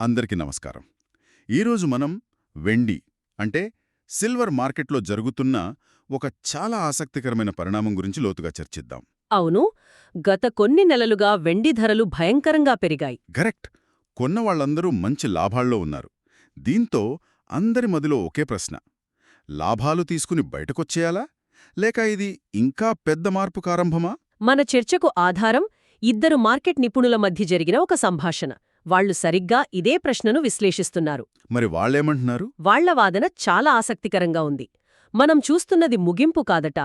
అందరికీ నమస్కారం. ఈరోజు మనం వెండి అంటే సిల్వర్ మార్కెట్లో జరుగుతున్న ఒక చాలా ఆసక్తికరమైన పరిణామం గురించి లోతుగా చర్చిద్దాం. అవును. గత కొన్ని నెలలుగా వెండి ధరలు భయంకరంగా పెరిగాయి. కరెక్ట్. కొన్న వాళ్ళందరూ మంచి లాభాల్లో ఉన్నారు. దీంతో అందరి మదిలో ఒకే ప్రశ్న. లాభాలు తీసుకుని బయటకొచ్చేయాలా? లేక ఇది ఇంకా పెద్ద మార్పు కారంభమా? మన చర్చకు ఆధారం ఇద్దరు మార్కెట్ నిపుణుల మధ్య జరిగిన ఒక సంభాషణ. వాళ్ళు సరిగ్గా ఇదే ప్రశ్నను విశ్లేషిస్తున్నారు. మరి వాళ్ళేమంటున్నారు? వాళ్ళ వాదన చాలా ఆసక్తికరంగా ఉంది. మనం చూస్తున్నది ముగింపు కాదట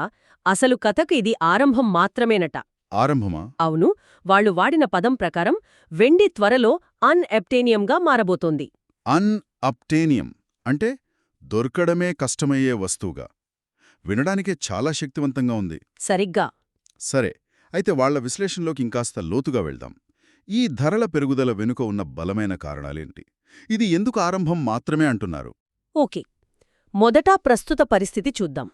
అసలు కథకు ఇది ఆరంభం మాత్రమేనట. ఆరంభమా? అవును వాళ్ళు వాడిన పదం ప్రకారం వెండి త్వరలో అన్ ఎప్టేనియంగా మారబోతోంది. అన్ అప్టేనియం అంటే దొరకడమే కష్టమయ్యే వస్తువుగా. వినడానికే చాలా శక్తివంతంగా ఉంది. సరిగ్గా. సరే అయితే వాళ్ళ విశ్లేషణలోకి ఇంకాస్త లోతుగా వెళ్దాం. ఈ ధరల పెరుగుదల వెనుక ఉన్న బలమైన కారణాలేంటి? ఇది ఎందుకు ఆరంభం మాత్రమే అంటున్నారు. ఓకే. మొదట ప్రస్తుత పరిస్థితి చూద్దాం.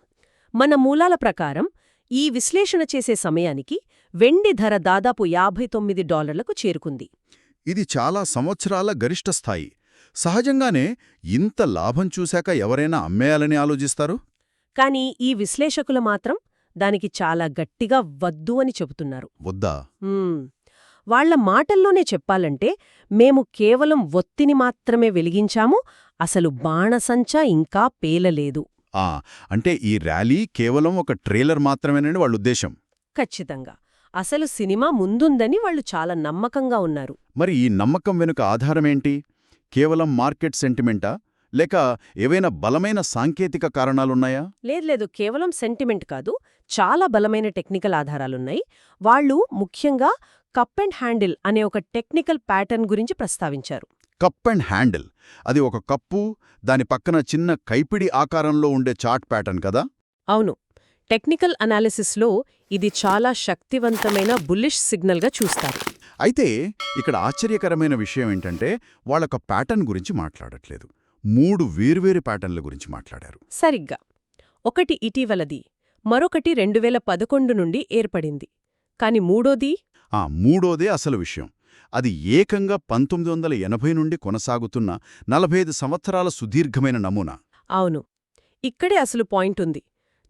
మన మూలాల ప్రకారం ఈ విశ్లేషణ చేసే సమయానికి వెండి ధర దాదాపు యాభై తొమ్మిది డాలర్లకు చేరుకుంది. ఇది చాలా సంవత్సరాల గరిష్ట స్థాయి. సహజంగానే ఇంత లాభం చూశాక ఎవరైనా అమ్మేయాలని ఆలోచిస్తారు? కాని ఈ విశ్లేషకులు మాత్రం దానికి చాలా గట్టిగా వద్దు అని చెబుతున్నారు. వద్దా. వాళ్ళ మాటల్లోనే చెప్పాలంటే మేము కేవలం ఒత్తిని మాత్రమే వెలిగించాము అసలు బాణసంచ ఇంకా పేలలేదు. ఆ అంటే ఈ ర్యాలీ కేవలం ఒక ట్రైలర్ మాత్రమేనని వాళ్ళ ఉద్దేశం? ఖచ్చితంగా. అసలు సినిమా ముందుందని వాళ్ళు చాలా నమ్మకంగా ఉన్నారు. మరి ఈ నమ్మకం వెనుక ఆధారమేంటి? కేవలం మార్కెట్ సెంటిమెంటా? లేక ఏవైనా బలమైన సాంకేతిక కారణాలున్నాయా? లేదు లేదు. కేవలం సెంటిమెంట్ కాదు చాలా బలమైన టెక్నికల్ ఆధారాలున్నాయి. వాళ్ళు ముఖ్యంగా కప్ అండ్ హ్యాండిల్ అనే ఒక టెక్నికల్ ప్యాటర్న్ గురించి ప్రస్తావించారు. కప్ అండ్ హ్యాండిల్ అది ఒక కప్పు దాని పక్కన చిన్న కైపిడి ఆకారంలో ఉండే చార్ట్ ప్యాటర్న్ కదా? అవును. టెక్నికల్ అనాలిసిస్లో ఇది చాలా శక్తివంతమైన బుల్లిష్ సిగ్నల్గా చూస్తారు. అయితే ఇక్కడ ఆశ్చర్యకరమైన విషయం ఏంటంటే వాళ్ళొక ప్యాటర్న్ గురించి మాట్లాడట్లేదు. మూడు వేర్వేరు ప్యాటర్న్ల గురించి మాట్లాడారు. సరిగ్గా. ఒకటి ఇటీవలది మరొకటి రెండువేల పదకొండు నుండి ఏర్పడింది. కాని మూడోది ఆ మూడోదే అసలు విషయం. అది ఏకంగా పంతొమ్మిది వందల ఎనభై నుండి కొనసాగుతున్న నలభై ఐదు సంవత్సరాల సుదీర్ఘమైన నమూనా. అవును. ఇక్కడే అసలు పాయింట్ ఉంది.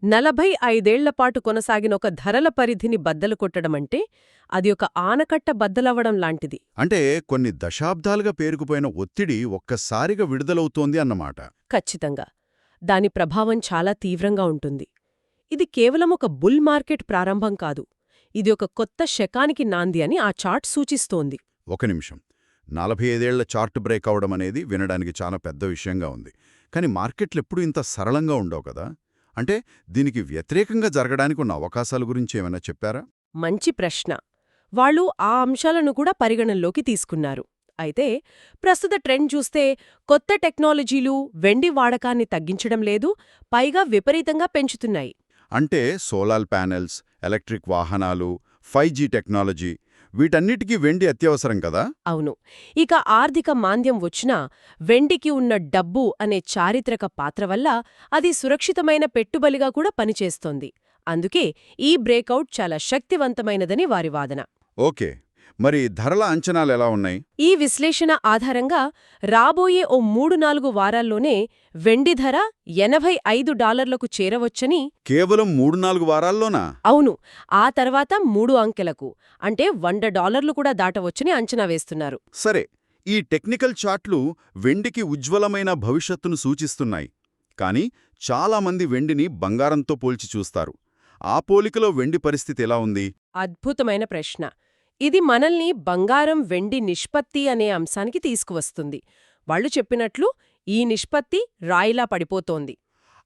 నలభై ఐదేళ్ళపాటు కొనసాగిన ఒక ధరల పరిధిని బద్దలు కొట్టడమంటే అది ఒక ఆనకట్ట బద్దలవ్వడం లాంటిది. అంటే కొన్ని దశాబ్దాలుగా పేరుకుపోయిన ఒత్తిడి ఒక్కసారిగా విడుదలవుతోంది అన్నమాట. ఖచ్చితంగా. దాని ప్రభావం చాలా తీవ్రంగా ఉంటుంది. ఇది కేవలం ఒక బుల్ మార్కెట్ ప్రారంభం కాదు. ఇది ఒక కొత్త శకానికి నాంది అని ఆ చార్ట్ సూచిస్తోంది. ఒక నిమిషం. నలభై ఐదేళ్ళ చార్ట్ బ్రేక్ అవడం అనేది వినడానికి చాలా పెద్ద విషయంగా ఉంది. కానీ మార్కెట్లు ఎప్పుడూ ఇంత సరళంగా ఉండవు కదా? అంటే దీనికి వ్యతిరేకంగా జరగడానికి ఉన్న అవకాశాల గురించి ఏమైనా చెప్పారా? మంచి ప్రశ్న. వాళ్ళు ఆ అంశాలను కూడా పరిగణనలోకి తీసుకున్నారు. అయితే ప్రస్తుత ట్రెండ్ చూస్తే కొత్త టెక్నాలజీలు వెండి వాడకాన్ని తగ్గించడం లేదు పైగా విపరీతంగా పెంచుతున్నాయి. అంటే సోలార్ ప్యానెల్స్ ఎలక్ట్రిక్ వాహనాలు ఫైవ్ జీ టెక్నాలజీ వీటన్నిటికీ వెండి అత్యవసరం కదా? అవును. ఇక ఆర్థిక మాంద్యం వచ్చినా వెండికి ఉన్న డబ్బు అనే చారిత్రక పాత్ర వల్ల అది సురక్షితమైన పెట్టుబలిగా కూడా పనిచేస్తోంది. అందుకే ఈ బ్రేకౌట్ చాలా శక్తివంతమైనదని వారి వాదన. ఓకే. మరి ధరల అంచనాలు ఎలా ఉన్నాయి? ఈ విశ్లేషణ ఆధారంగా రాబోయే ఓ మూడు నాలుగు వారాల్లోనే వెండి ధర ఎనభై ఐదు డాలర్లకు చేరవచ్చని కేవలం మూడు నాలుగు వారాల్లోనా? అవును. ఆ తర్వాత మూడు అంకెలకు అంటే వంద డాలర్లు కూడా దాటవచ్చని అంచనా వేస్తున్నారు. సరే ఈ టెక్నికల్ చార్ట్లు వెండికి ఉజ్వలమైన భవిష్యత్తును సూచిస్తున్నాయి. కానీ చాలామంది వెండిని బంగారంతో పోల్చి చూస్తారు. ఆ పోలికలో వెండి పరిస్థితి ఎలా ఉంది? అద్భుతమైన ప్రశ్న. ఇది మనల్ని బంగారం వెండి నిష్పత్తి అనే అంశానికి తీసుకువస్తుంది. వాళ్ళు చెప్పినట్లు ఈ నిష్పత్తి రాయిలా పడిపోతోంది.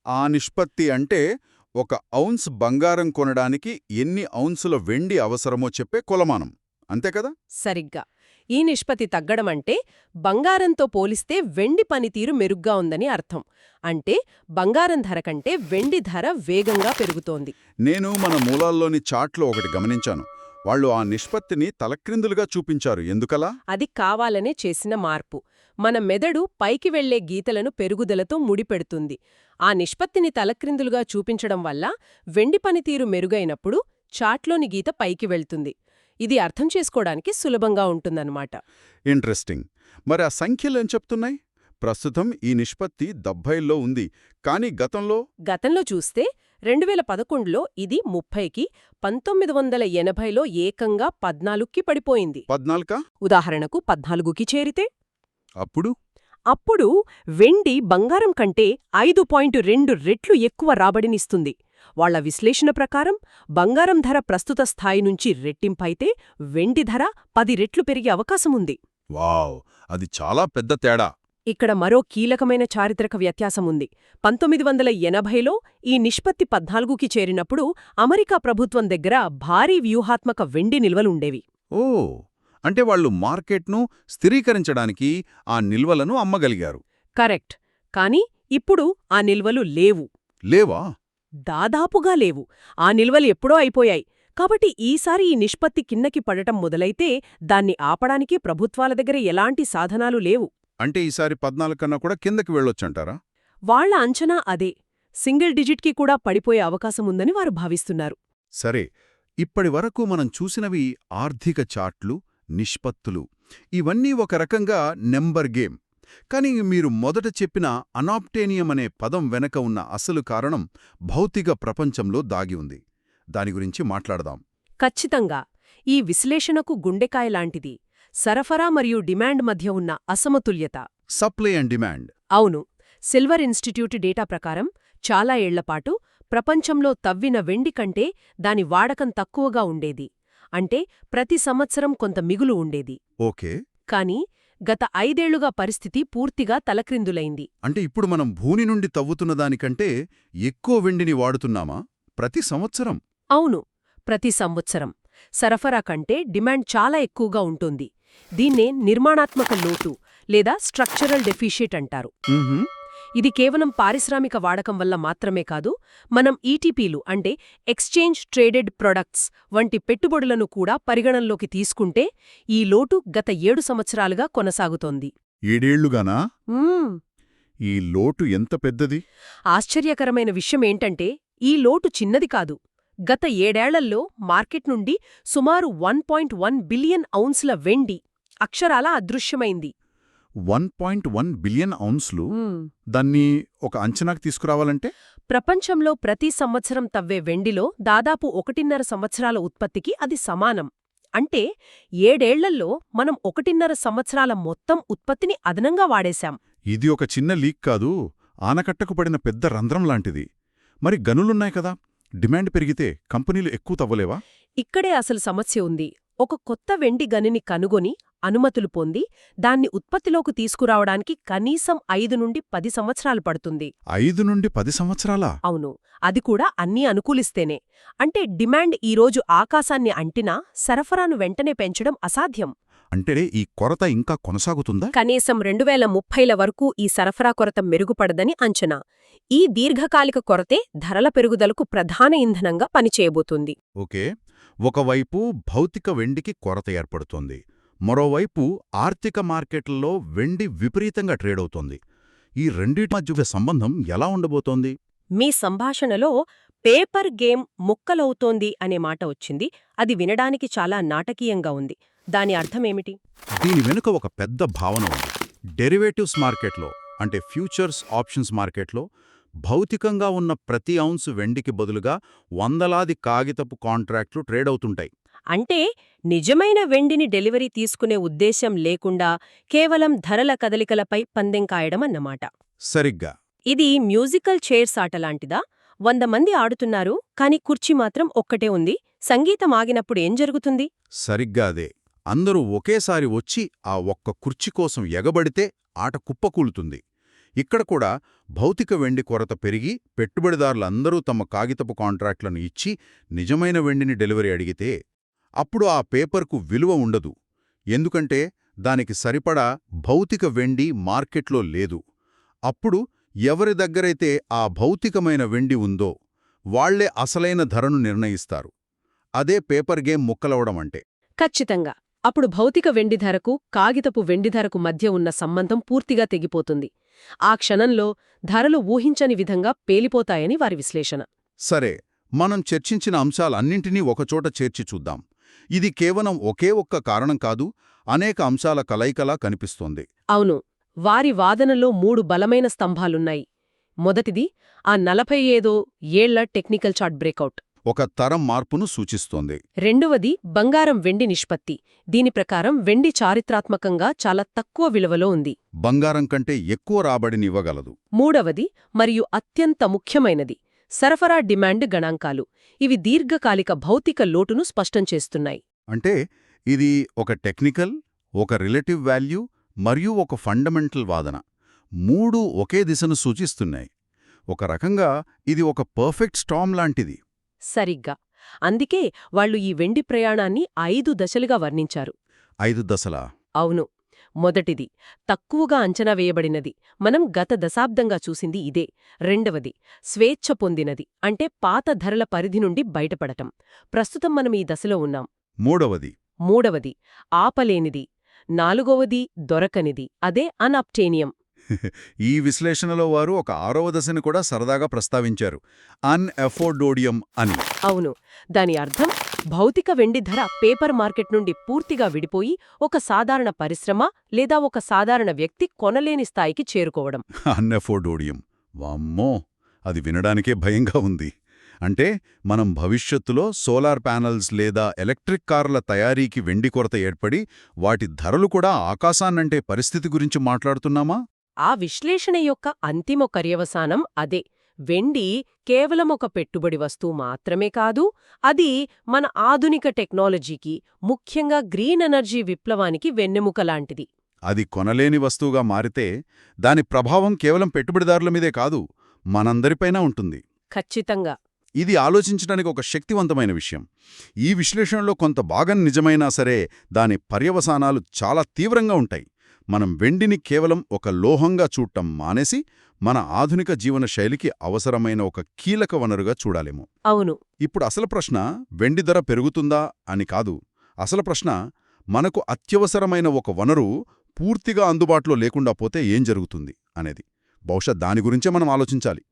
ఆ నిష్పత్తి అంటే ఒక ఔన్స్ బంగారం కొనడానికి ఎన్ని ఔన్సుల వెండి అవసరమో చెప్పే కొలమానం. అంతే కదా? సరిగ్గా. ఈ నిష్పత్తి తగ్గడమంటే బంగారంతో పోలిస్తే వెండి పనితీరు మెరుగ్గా ఉందని అర్థం. అంటే బంగారం ధర కంటే వెండి ధర వేగంగా పెరుగుతోంది. నేను మన మూలాల్లోని చార్ట్లో ఒకటి గమనించాను. వాళ్ళు ఆ నిష్పత్తిని తలక్రిందులుగా చూపించారు. ఎందుకలా? అది కావాలనే చేసిన మార్పు. మన మెదడు పైకి వెళ్ళే గీతలను పెరుగుదలతో ముడిపెడుతుంది. ఆ నిష్పత్తిని తలక్రిందులుగా చూపించడం వల్ల వెండి పనితీరు మెరుగైనప్పుడు చాట్లోని గీత పైకి వెళ్తుంది. ఇది అర్థం చేసుకోవడానికి సులభంగా ఉంటుందన్నమాట. ఇంట్రెస్టింగ్. మరి ఆ సంఖ్యలు ఏం చెప్తున్నాయి? ప్రస్తుతం ఈ నిష్పత్తి డెబ్భైల్లో ఉంది. కానీ గతంలో? గతంలో చూస్తే రెండు వేల పదకొండులో ఇది ముప్పైకి పంతొమ్మిది వందల ఎనభైలో ఏకంగా పద్నాలుగుకి పడిపోయింది. ఉదాహరణకు పద్నాలుగుకి చేరితే? అప్పుడు? అప్పుడు వెండి బంగారం కంటే ఐదు పాయింట్ రెండు రెట్లు ఎక్కువ రాబడినిస్తుంది. వాళ్ళ విశ్లేషణ ప్రకారం బంగారం ధర ప్రస్తుత స్థాయి నుంచి రెట్టింపైతే వెండి ధర పది రెట్లు పెరిగే అవకాశముంది. వావ్! అది చాలా పెద్ద తేడా. ఇక్కడ మరో కీలకమైన చారిత్రక వ్యత్యాసముంది పంతొమ్మిది వందల ఎనభైలో ఈ నిష్పత్తి పద్నాలుగుకి చేరినప్పుడు అమెరికా ప్రభుత్వం దగ్గర భారీ వ్యూహాత్మక వెండి నిల్వలుండేవి. ఓ అంటే వాళ్ళు మార్కెట్ను స్థిరీకరించడానికి ఆ నిల్వలను అమ్మగలిగారు. కరెక్ట్. కాని ఇప్పుడు ఆ నిల్వలు లేవు. లేవా? దాదాపుగా లేవు. ఆ నిల్వలు ఎప్పుడో అయిపోయాయి. కాబట్టి ఈసారి ఈ నిష్పత్తి కిందకి పడటం మొదలైతే దాన్ని ఆపడానికి ప్రభుత్వాల దగ్గర ఎలాంటి సాధనాలు లేవు. అంటే ఈసారి పద్నాలుగు కన్నా కూడా కిందకి వెళ్ళొచ్చంటారా? వాళ్ళ అంచనా అదే. సింగిల్ డిజిట్కి కూడా పడిపోయే అవకాశముందని వారు భావిస్తున్నారు. సరే ఇప్పటి వరకు మనం చూసినవి ఆర్థిక చార్ట్లు నిష్పత్తులు. ఇవన్నీ ఒక రకంగా నెంబర్ గేమ్. కానీ మీరు మొదట చెప్పిన అనాప్టేనియం అనే పదం వెనక ఉన్న అసలు కారణం భౌతిక ప్రపంచంలో దాగి ఉంది. దాని గురించి మాట్లాడదాం. ఖచ్చితంగా. ఈ విశ్లేషణకు గుండెకాయ లాంటిది. సరఫరా మరియు డిమాండ్ మధ్య ఉన్న అసమతుల్యత. Supply and demand. అవును సిల్వర్ ఇన్స్టిట్యూట్ డేటా ప్రకారం చాలా ఏళ్ళపాటు ప్రపంచంలో తవ్విన వెండి కంటే దాని వాడకం తక్కువగా ఉండేది. అంటే ప్రతి సంవత్సరం కొంత మిగులు ఉండేది. ఓకే. కాని గత ఐదేళ్ళుగా పరిస్థితి పూర్తిగా తలక్రిందులైంది. అంటే ఇప్పుడు మనం భూమి నుండి తవ్వుతున్న దానికంటే ఎక్కువ వెండిని వాడుతున్నామా? ప్రతి సంవత్సరం. అవును ప్రతి సంవత్సరం. సరఫరా కంటే డిమాండ్ చాలా ఎక్కువగా ఉంటుంది. దీన్నే నిర్మాణాత్మక లోటు లేదా స్ట్రక్చరల్ డెఫిషియట్ అంటారు. ఇది కేవలం పారిశ్రామిక వాడకం వల్ల మాత్రమే కాదు మనం ఈటీపీలు అంటే ఎక్స్చేంజ్ ట్రేడెడ్ ప్రొడక్ట్స్ వంటి పెట్టుబడులను కూడా పరిగణనలోకి తీసుకుంటే ఈ లోటు గత ఏడు సంవత్సరాలుగా కొనసాగుతోంది. ఏడేళ్ళుగానా. ఈ లోటు ఎంత పెద్దది? ఆశ్చర్యకరమైన విషయమేంటంటే ఈ లోటు చిన్నది కాదు. గత ఏడేళ్ళల్లో మార్కెట్ నుండి సుమారు వన్ పాయింట్ వన్ బిలియన్ ఔన్స్ల వెండి అక్షరాల అదృశ్యమైంది. వన్ పాయింట్ వన్ బిలియన్ ఔన్స్లు? దాన్ని ఒక అంచనాకు తీసుకురావాలంటే? ప్రపంచంలో ప్రతి సంవత్సరం తవ్వే వెండిలో దాదాపు ఒకటిన్నర సంవత్సరాల ఉత్పత్తికి అది సమానం. అంటే ఏడేళ్ళల్లో మనం ఒకటిన్నర సంవత్సరాల మొత్తం ఉత్పత్తిని అదనంగా వాడేశాం. ఇది ఒక చిన్న లీక్ కాదు ఆనకట్టకు పడిన పెద్ద రంధ్రం లాంటిది. మరి గనులున్నాయి కదా? డిమాండ్ పెరిగితే కంపెనీలు ఎక్కువ తవ్వలేవా? ఇక్కడే అసలు సమస్య ఉంది. ఒక కొత్త వెండి గనిని కనుగొని అనుమతులు పొంది దాన్ని ఉత్పత్తిలోకి తీసుకురావడానికి కనీసం ఐదు నుండి పది సంవత్సరాలు పడుతుంది. ఐదు నుండి పది సంవత్సరాలా? అవును. అది కూడా అన్నీ అనుకూలిస్తేనే. అంటే డిమాండ్ ఈరోజు ఆకాశాన్ని అంటినా సరఫరాను వెంటనే పెంచడం అసాధ్యం. అంటే ఈ కొరత ఇంకా కొనసాగుతుందా? కనీసం రెండు వేల ముప్పైల వరకు ఈ సరఫరా కొరత మెరుగుపడదని అంచనా. ఈ దీర్ఘకాలిక కొరతే ధరల పెరుగుదలకు ప్రధాన ఇంధనంగా పనిచేయబోతుంది. ఓకే. ఒకవైపు భౌతిక వెండికి కొరత ఏర్పడుతోంది. మరోవైపు ఆర్థిక మార్కెట్లలో వెండి విపరీతంగా ట్రేడవుతోంది. ఈ రెండింటి మధ్య సంబంధం ఎలా ఉండబోతోంది? మీ సంభాషణలో పేపర్ గేమ్ ముక్కలవుతోంది అనే మాట వచ్చింది. అది వినడానికి చాలా నాటకీయంగా ఉంది. దాని అర్థమేమిటి దీని వెనుక ఒక పెద్ద భావన ఉంది. డెరివేటివ్స్ మార్కెట్లో అంటే ఫ్యూచర్స్ ఆప్షన్స్ మార్కెట్లో భౌతికంగా ఉన్న ప్రతి ఔన్స్ వెండికి బదులుగా వందలాది కాగితపు కాంట్రాక్ట్లు ట్రేడ్ అవుతుంటాయి. అంటే నిజమైన వెండిని డెలివరీ తీసుకునే ఉద్దేశం లేకుండా కేవలం ధరల కదలికలపై పందెం కాయడం అన్నమాట. సరిగ్గా. ఇది మ్యూజికల్ చైర్స్ ఆటలాంటిదా వంద మంది ఆడుతున్నారు కాని కుర్చీ మాత్రం ఒక్కటే ఉంది. సంగీతం ఆగినప్పుడు ఏం జరుగుతుంది? సరిగ్గా అదే. అందరూ ఒకేసారి వచ్చి ఆ ఒక్క కుర్చీ కోసం ఎగబడితే ఆట కుప్పకూలుతుంది. ఇక్కడ కూడా భౌతిక వెండి కొరత పెరిగి పెట్టుబడిదారులందరూ తమ కాగితపు కాంట్రాక్ట్లను ఇచ్చి నిజమైన వెండిని డెలివరీ అడిగితే అప్పుడు ఆ పేపర్కు విలువ ఉండదు. ఎందుకంటే దానికి సరిపడా భౌతిక వెండి మార్కెట్లో లేదు. అప్పుడు ఎవరి దగ్గరైతే ఆ భౌతికమైన వెండి ఉందో వాళ్ళే అసలైన ధరను నిర్ణయిస్తారు. అదే పేపర్ గేమ్ ముక్కలవడం అంటే. ఖచ్చితంగా. అప్పుడు భౌతిక వెండి ధరకు కాగితపు వెండి ధరకు మధ్య ఉన్న సంబంధం పూర్తిగా తెగిపోతుంది. ఆ క్షణంలో ధరలు ఊహించని విధంగా పేలిపోతాయని వారి విశ్లేషణ. సరే మనం చర్చించిన అంశాలన్నింటినీ ఒకచోట చేర్చి చూద్దాం. ఇది కేవలం ఒకే ఒక్క కారణం కాదు అనేక అంశాల కలయికలా కనిపిస్తోంది. అవును వారి వాదనలో మూడు బలమైన స్తంభాలున్నాయి. మొదటిది ఆ నలభై ఏదో ఏళ్ళ టెక్నికల్ చార్ట్ బ్రేకౌట్ ఒక తరం మార్పును సూచిస్తోంది. రెండవది బంగారం వెండి నిష్పత్తి. దీని ప్రకారం వెండి చారిత్రాత్మకంగా చాలా తక్కువ విలువలో ఉంది. బంగారం కంటే ఎక్కువ రాబడినివ్వగలదు మూడవది మరియు అత్యంత ముఖ్యమైనది సరఫరా డిమాండ్ గణాంకాలు. ఇవి దీర్ఘకాలిక భౌతిక లోటును స్పష్టం చేస్తున్నాయి. అంటే ఇది ఒక టెక్నికల్ ఒక రిలేటివ్ వాల్యూ మరియు ఒక ఫండమెంటల్ వాదన. మూడు ఒకే దిశను సూచిస్తున్నాయి. ఒక రకంగా ఇది ఒక పర్ఫెక్ట్ స్టామ్ లాంటిది. సరిగ్గా. అందుకే వాళ్ళు ఈ వెండి ప్రయాణాన్ని ఐదు దశలుగా వర్ణించారు. ఐదు దశలా? అవును. మొదటిది తక్కువగా అంచనా వేయబడినది. మనం గత దశాబ్దంగా చూసింది ఇదే. రెండవది స్వేచ్ఛ పొందినది. అంటే పాత ధరల పరిధి నుండి బయటపడటం. ప్రస్తుతం మనం ఈ దశలో ఉన్నాం. మూడవది. మూడవది ఆపలేనిది. నాలుగవది దొరకనిది. అదే అన్అప్టేనియం ఈ విశ్లేషణలో వారు ఒక ఆరవ దశని కూడా సరదాగా ప్రస్తావించారు. అన్ఎఫోర్డోడియం అని. అవును. దాని అర్థం భౌతిక వెండి ధర పేపర్ మార్కెట్ నుండి పూర్తిగా విడిపోయి ఒక సాధారణ పరిశ్రమ లేదా ఒక సాధారణ వ్యక్తి కొనలేని స్థాయికి చేరుకోవడం. అన్ఎఫోర్డోడియం. వామ్మో! అది వినడానికే భయంగా ఉంది. అంటే మనం భవిష్యత్తులో సోలార్ ప్యానల్స్ లేదా ఎలక్ట్రిక్ కార్ల తయారీకి వెండి కొరత ఏర్పడి వాటి ధరలు కూడా ఆకాశాన్నంటే పరిస్థితి గురించి మాట్లాడుతున్నామా? ఆ విశ్లేషణ యొక్క అంతిమ పర్యవసానం అదే. వెండి కేవలం ఒక పెట్టుబడి వస్తువు మాత్రమే కాదు అది మన ఆధునిక టెక్నాలజీకి ముఖ్యంగా గ్రీన్ ఎనర్జీ విప్లవానికి వెన్నెముక లాంటిది. అది కొనలేని వస్తువుగా మారితే దాని ప్రభావం కేవలం పెట్టుబడిదారుల మీదే కాదు మనందరిపైనా ఉంటుంది. ఖచ్చితంగా. ఇది ఆలోచించడానికి ఒక శక్తివంతమైన విషయం. ఈ విశ్లేషణలో కొంత భాగం నిజమైనా సరే దాని పర్యవసానాలు చాలా తీవ్రంగా ఉంటాయి. మనం వెండిని కేవలం ఒక లోహంగా చూడటం మానేసి మన ఆధునిక జీవన శైలికి అవసరమైన ఒక కీలక వనరుగా చూడాలేమో. అవును. ఇప్పుడు అసలు ప్రశ్న వెండి ధర పెరుగుతుందా అని కాదు. అసలు ప్రశ్న మనకు అత్యవసరమైన ఒక వనరు పూర్తిగా అందుబాటులో లేకుండా పోతే ఏం జరుగుతుంది అనేది. బహుశా దాని గురించే మనం ఆలోచించాలి.